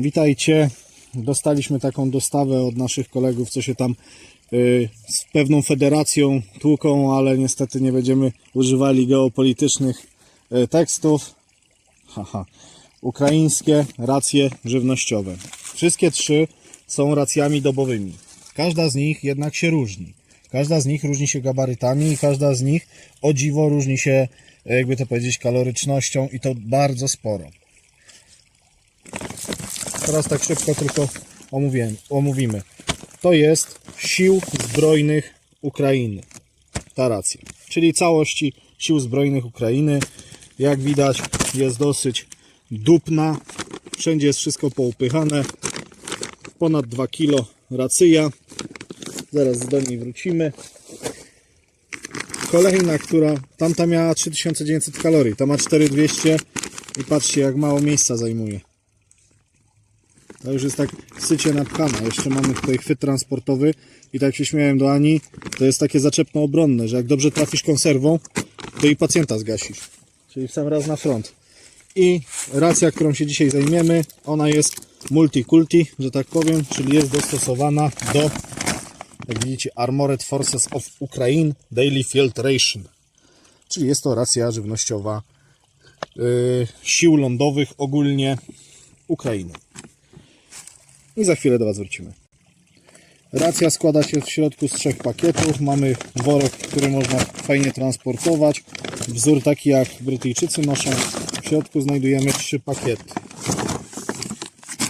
Witajcie. Dostaliśmy taką dostawę od naszych kolegów, co się tam y, z pewną federacją tłuką, ale niestety nie będziemy używali geopolitycznych y, tekstów. Haha. Ukraińskie racje żywnościowe. Wszystkie trzy są racjami dobowymi. Każda z nich jednak się różni. Każda z nich różni się gabarytami i każda z nich o dziwo różni się, jakby to powiedzieć, kalorycznością i to bardzo sporo. Teraz tak szybko tylko omówię, omówimy. To jest Sił Zbrojnych Ukrainy. Ta racja. Czyli całości Sił Zbrojnych Ukrainy. Jak widać jest dosyć dupna. Wszędzie jest wszystko poupychane. Ponad 2 kg racyja. Zaraz do niej wrócimy. Kolejna, która tamta miała 3900 kalorii, ta ma 4200 i patrzcie jak mało miejsca zajmuje. To już jest tak sycie napchana. Jeszcze mamy tutaj chwyt transportowy i tak się śmiałem do Ani, to jest takie zaczepno obronne, że jak dobrze trafisz konserwą, to i pacjenta zgasisz. Czyli w sam raz na front. I racja, którą się dzisiaj zajmiemy, ona jest multikulti, że tak powiem, czyli jest dostosowana do, jak widzicie, Armored Forces of Ukraine Daily Field Ration. Czyli jest to racja żywnościowa yy, sił lądowych ogólnie Ukrainy. I za chwilę do Was wrócimy. Racja składa się w środku z trzech pakietów. Mamy worek, który można fajnie transportować. Wzór taki jak Brytyjczycy noszą. W środku znajdujemy trzy pakiety.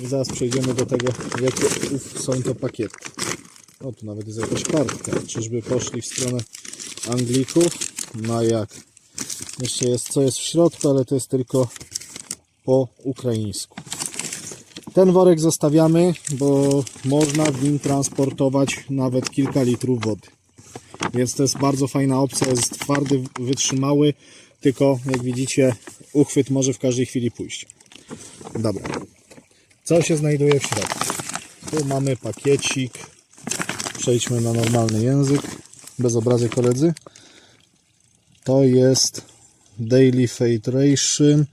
Zaraz przejdziemy do tego, jakie są to pakiety. O, tu nawet jest jakaś kartka. Czyżby poszli w stronę Anglików? No jak? Jeszcze jest co jest w środku, ale to jest tylko po ukraińsku. Ten worek zostawiamy, bo można w nim transportować nawet kilka litrów wody. Więc to jest bardzo fajna opcja, jest twardy, wytrzymały, tylko jak widzicie uchwyt może w każdej chwili pójść. Dobra. Co się znajduje w środku? Tu mamy pakiecik. Przejdźmy na normalny język. Bez obrazy koledzy. To jest Daily Fate Ration.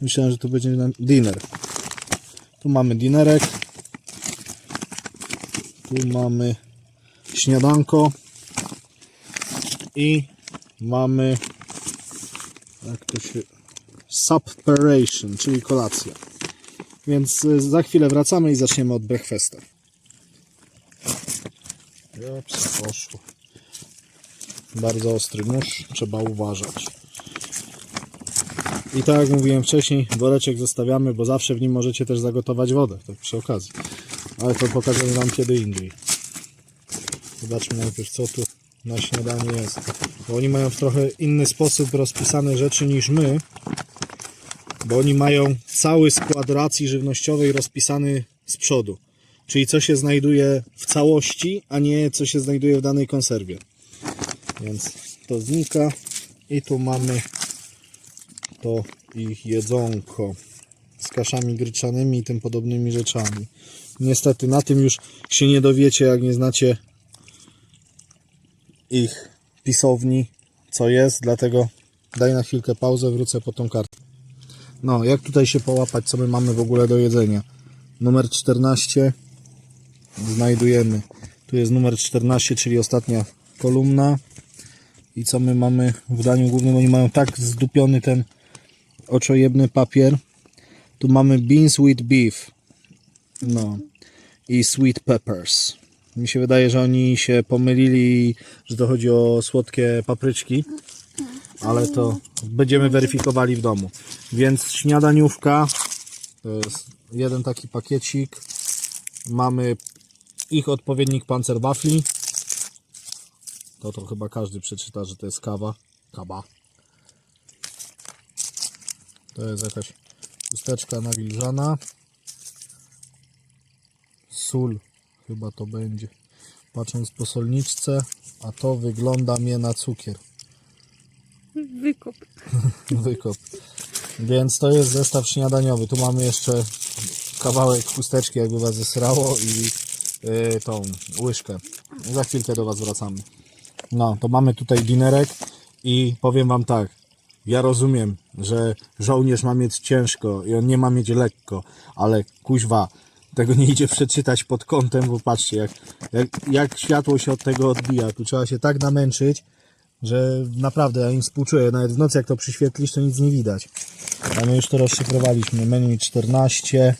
Myślałem, że to będzie nam dinner. Tu mamy dinerek. Tu mamy śniadanko. I mamy jak to się supperation, czyli kolacja. Więc y, za chwilę wracamy i zaczniemy od breakfasta. Ups, poszło. Bardzo ostry nóż, trzeba uważać. I tak jak mówiłem wcześniej, woreczek zostawiamy, bo zawsze w nim możecie też zagotować wodę, tak przy okazji. Ale to pokażę Wam kiedy indziej. Zobaczmy najpierw co tu na śniadanie jest. Bo oni mają w trochę inny sposób rozpisane rzeczy niż my. Bo oni mają cały skład racji żywnościowej rozpisany z przodu. Czyli co się znajduje w całości, a nie co się znajduje w danej konserwie. Więc to znika. I tu mamy to ich jedzonko z kaszami gryczanymi i tym podobnymi rzeczami. Niestety na tym już się nie dowiecie, jak nie znacie ich pisowni, co jest, dlatego daj na chwilkę pauzę, wrócę po tą kartę. No, jak tutaj się połapać, co my mamy w ogóle do jedzenia? Numer 14 znajdujemy. Tu jest numer 14, czyli ostatnia kolumna. I co my mamy w daniu głównym? Oni mają tak zdupiony ten oczojebny papier. Tu mamy beans with beef. No. I sweet peppers. Mi się wydaje, że oni się pomylili, że to chodzi o słodkie papryczki. Ale to będziemy weryfikowali w domu. Więc śniadaniówka. To jest jeden taki pakiecik. Mamy ich odpowiednik pancerwafli. To to chyba każdy przeczyta, że to jest kawa. Kaba. To jest jakaś chusteczka nawilżana. Sól chyba to będzie. Patrząc po solniczce, a to wygląda mnie na cukier. Wykop. Wykop. Więc to jest zestaw śniadaniowy. Tu mamy jeszcze kawałek chusteczki, jakby was zesrało i yy, tą łyżkę. Za chwilkę do was wracamy. No, to mamy tutaj dinerek i powiem wam tak. Ja rozumiem, że żołnierz ma mieć ciężko i on nie ma mieć lekko, ale kuźwa, tego nie idzie przeczytać pod kątem, bo patrzcie, jak, jak, jak światło się od tego odbija. Tu trzeba się tak namęczyć, że naprawdę ja im współczuję. Nawet w nocy jak to przyświetlisz, to nic nie widać. A my już to rozszyfrowaliśmy. Menu 14.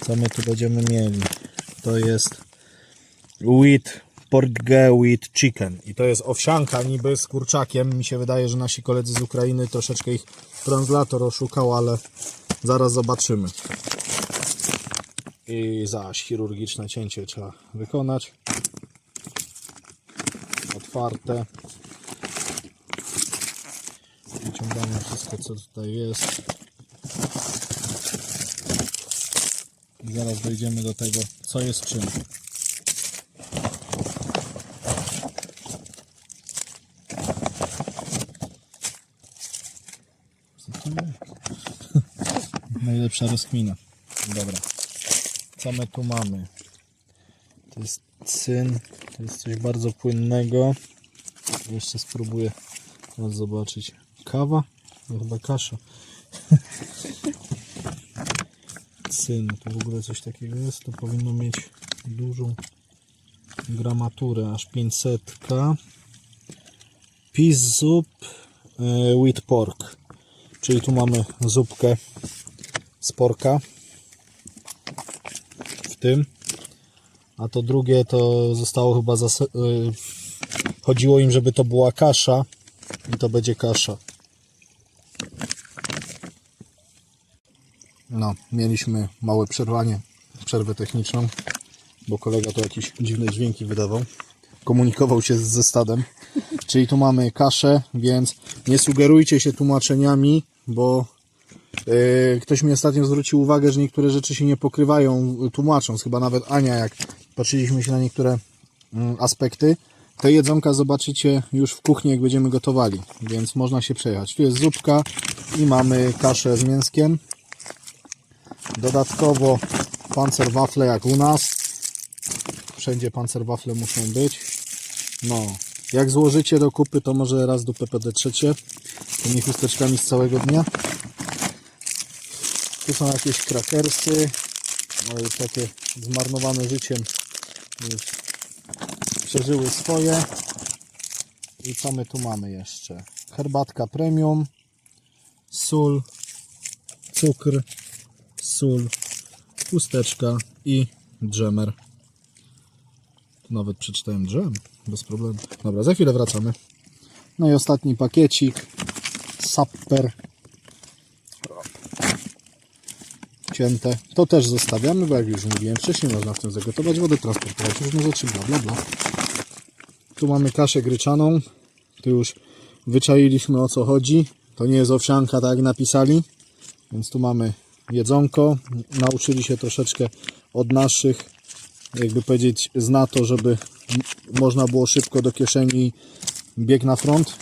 Co my tu będziemy mieli? To jest with portge with chicken. I to jest owsianka niby z kurczakiem. Mi się wydaje, że nasi koledzy z Ukrainy troszeczkę ich translator oszukał, ale zaraz zobaczymy. I zaś chirurgiczne cięcie trzeba wykonać. Otwarte. Wyciągamy wszystko co tutaj jest. I zaraz dojdziemy do tego, co jest czym. Co to jest? Najlepsza rozkmina. Dobra. Co my tu mamy? To jest cyn. To jest coś bardzo płynnego. Jeszcze spróbuję teraz zobaczyć. Kawa? No chyba kasza. Cyn. To w ogóle coś takiego jest. To powinno mieć dużą gramaturę. Aż 500. Peas soup e, with pork. Czyli tu mamy zupkę z porka w tym. A to drugie to zostało chyba zas- y, chodziło im, żeby to była kasza i to będzie kasza. No, mieliśmy małe przerwanie, przerwę techniczną, bo kolega tu jakieś dziwne dźwięki wydawał. Komunikował się ze stadem. Czyli tu mamy kaszę, więc nie sugerujcie się tłumaczeniami, bo Ktoś mi ostatnio zwrócił uwagę, że niektóre rzeczy się nie pokrywają tłumacząc. Chyba nawet Ania, jak patrzyliśmy się na niektóre mm, aspekty. Te jedzonka zobaczycie już w kuchni, jak będziemy gotowali, więc można się przejechać. Tu jest zupka i mamy kaszę z mięskiem. Dodatkowo pancerwafle jak u nas. Wszędzie pancerwafle muszą być. No, jak złożycie do kupy, to może raz do PPD trzecie. Tymi chusteczkami z całego dnia. Tu są jakieś krakersy. No już takie zmarnowane życiem. Już przeżyły swoje. I co my tu mamy jeszcze? Herbatka premium. Sól. Cukr. Sól. Chusteczka i dżemer. Tu nawet przeczytałem dżem. Bez problemu. Dobra, za chwilę wracamy. No i ostatni pakiecik. Sapper. To też zostawiamy, bo jak już mówiłem wcześniej, można w tym zagotować wodę, transportować różne rzeczy, bla bla bla. Tu mamy kaszę gryczaną. Tu już wyczailiśmy o co chodzi. To nie jest owsianka, tak jak napisali. Więc tu mamy jedzonko. Nauczyli się troszeczkę od naszych, jakby powiedzieć, zna to, żeby można było szybko do kieszeni bieg na front.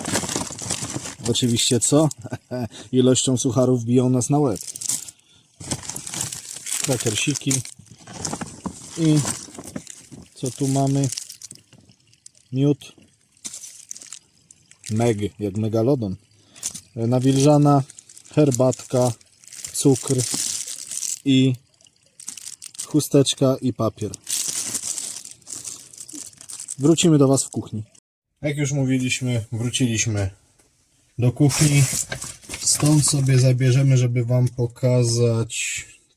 Oczywiście co? Ilością sucharów biją nas na łeb krakersiki i co tu mamy? Miód. Meg jak megalodon. Nawilżana herbatka cukr i chusteczka i papier. Wrócimy do Was w kuchni. Jak już mówiliśmy wróciliśmy do kuchni. Stąd sobie zabierzemy żeby Wam pokazać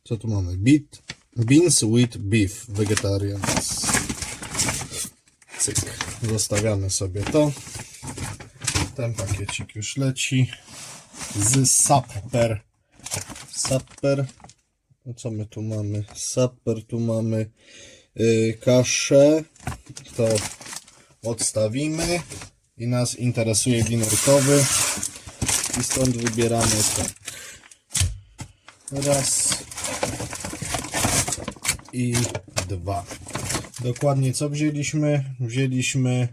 co tu mamy? Beet, beans with beef vegetarian. Cyk. Zostawiamy sobie to. Ten pakiecik już leci. Z Sapper. Sapper. No co my tu mamy? Sapper, tu mamy yy, kaszę. To odstawimy. I nas interesuje winerkowy. I stąd wybieramy tak. Raz, i dwa. Dokładnie co wzięliśmy? Wzięliśmy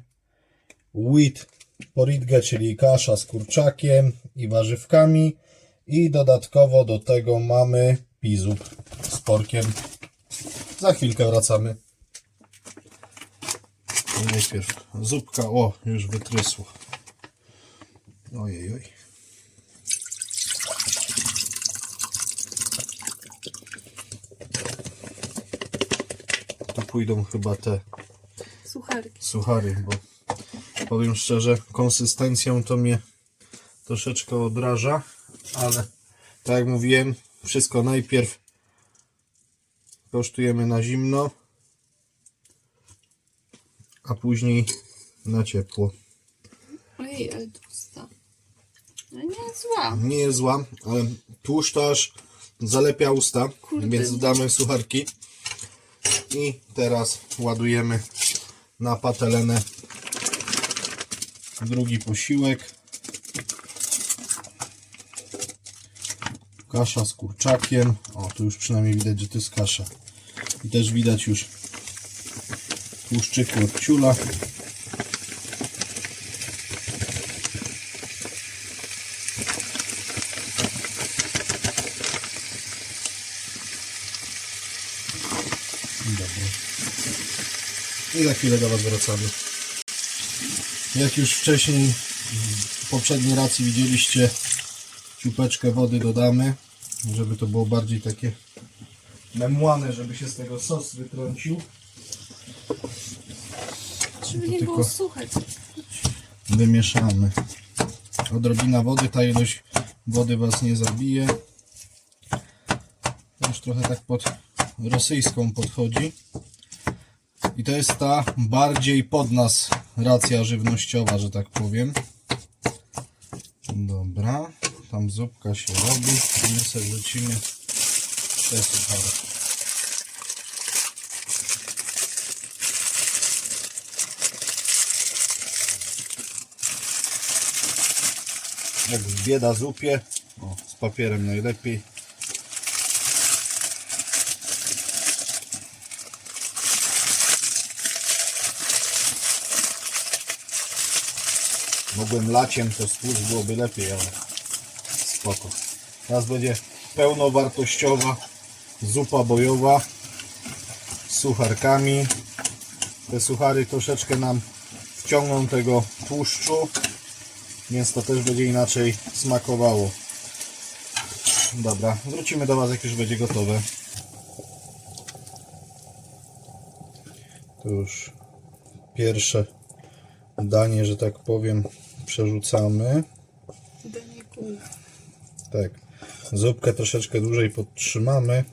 wheat poritgę, czyli kasza z kurczakiem i warzywkami i dodatkowo do tego mamy pizup z porkiem. Za chwilkę wracamy. Najpierw zupka, o już wytrysło. Ojej, oj. Pójdą chyba te Sucharki. suchary, bo powiem szczerze, konsystencją to mnie troszeczkę odraża, ale tak jak mówiłem, wszystko najpierw kosztujemy na zimno, a później na ciepło. Ojej, ale tłusta. No nie zła. Nie jest zła, ale tłuszcz to aż zalepia usta, Kurde. więc dodamy sucharki i teraz ładujemy na patelenę drugi posiłek. Kasza z kurczakiem. O, tu już przynajmniej widać, że to jest kasza. I też widać już tłuszczyku od ciula. I za chwilę do Was wracamy. Jak już wcześniej w poprzedniej racji widzieliście, ciupeczkę wody dodamy, żeby to było bardziej takie memłane, żeby się z tego sos wytrącił. Żeby nie było suche. Wymieszamy. Odrobina wody, ta ilość wody Was nie zabije. Już trochę tak pod rosyjską podchodzi. To jest ta bardziej pod nas racja żywnościowa, że tak powiem. Dobra, tam zupka się robi. My sobie wrzucimy te. Jak bieda zupie. O, z papierem najlepiej. Mogłem laciem to stłuc byłoby lepiej, ale spoko. Teraz będzie pełnowartościowa zupa bojowa z sucharkami. Te suchary troszeczkę nam wciągną tego tłuszczu, więc to też będzie inaczej smakowało. Dobra, wrócimy do Was jak już będzie gotowe. To już pierwsze danie, że tak powiem, przerzucamy. Tak. Zupkę troszeczkę dłużej podtrzymamy,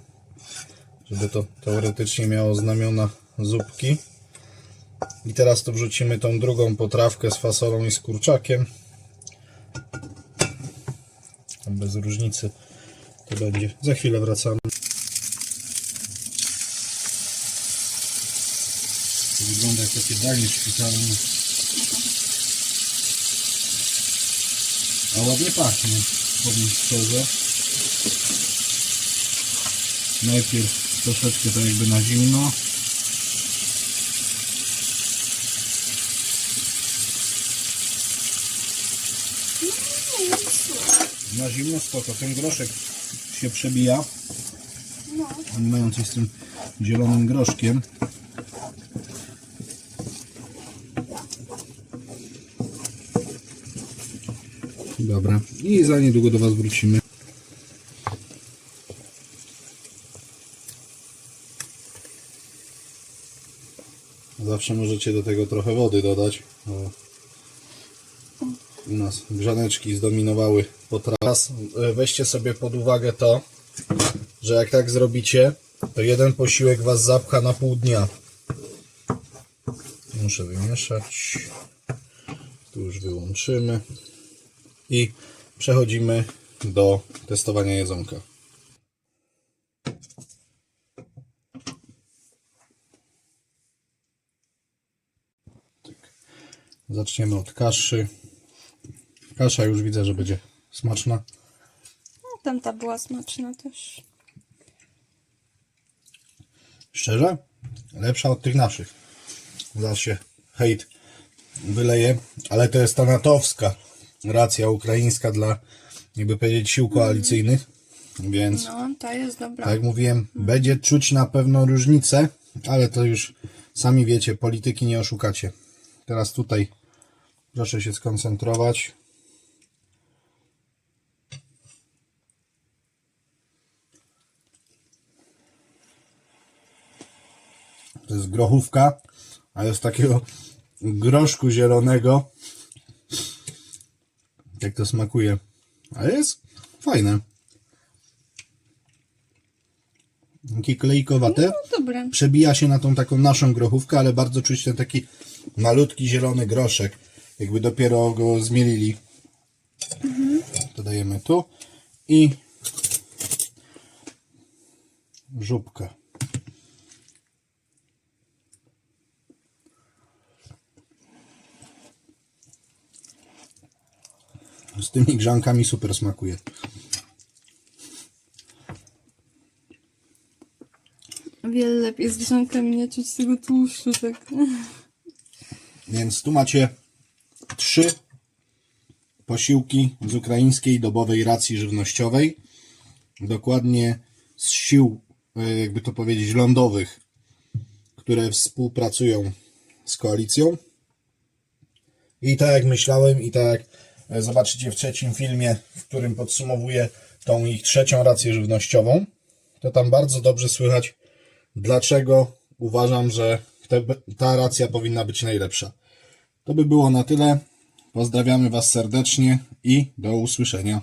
żeby to teoretycznie miało znamiona zupki. I teraz tu wrzucimy tą drugą potrawkę z fasolą i z kurczakiem. Bez różnicy to będzie. Za chwilę wracamy. To wygląda jak takie danie szpitalne. A ładnie pachnie, powiem szczerze. Najpierw troszeczkę to jakby na zimno. No. Na zimno spoko. Ten groszek się przebija. No. Oni mają coś z tym zielonym groszkiem. Dobra. I za niedługo do Was wrócimy. Zawsze możecie do tego trochę wody dodać. O. U nas grzaneczki zdominowały potras. E, Weźcie sobie pod uwagę to, że jak tak zrobicie, to jeden posiłek was zapcha na pół dnia. Muszę wymieszać. Tu już wyłączymy. I przechodzimy do testowania jedzonka. Tak. Zaczniemy od kaszy. Kasza już widzę, że będzie smaczna. no tamta była smaczna też. Szczerze? Lepsza od tych naszych. Zaraz się hejt wyleje, ale to jest ta natowska racja ukraińska dla, jakby powiedzieć, sił koalicyjnych. Więc, No, ta jest dobra. tak jak mówiłem, będzie czuć na pewno różnicę, ale to już sami wiecie, polityki nie oszukacie. Teraz tutaj proszę się skoncentrować. To jest grochówka, a jest takiego groszku zielonego. Jak to smakuje. Ale jest fajne. Takie klejkowate. No dobre. Przebija się na tą taką naszą grochówkę, ale bardzo czuć ten taki malutki zielony groszek. Jakby dopiero go zmielili. To dajemy tu. I żubkę. Z tymi grzankami super smakuje. Wiele lepiej z grzankami nie czuć tego tłuszczu, tak. Więc tu macie trzy posiłki z ukraińskiej dobowej racji żywnościowej. Dokładnie z sił, e, jakby to powiedzieć, lądowych, które współpracują z koalicją. I tak jak myślałem, i tak jak zobaczycie w trzecim filmie, w którym podsumowuję tą ich trzecią rację żywnościową, to tam bardzo dobrze słychać, dlaczego uważam, że te, ta racja powinna być najlepsza. To by było na tyle. Pozdrawiamy Was serdecznie i do usłyszenia.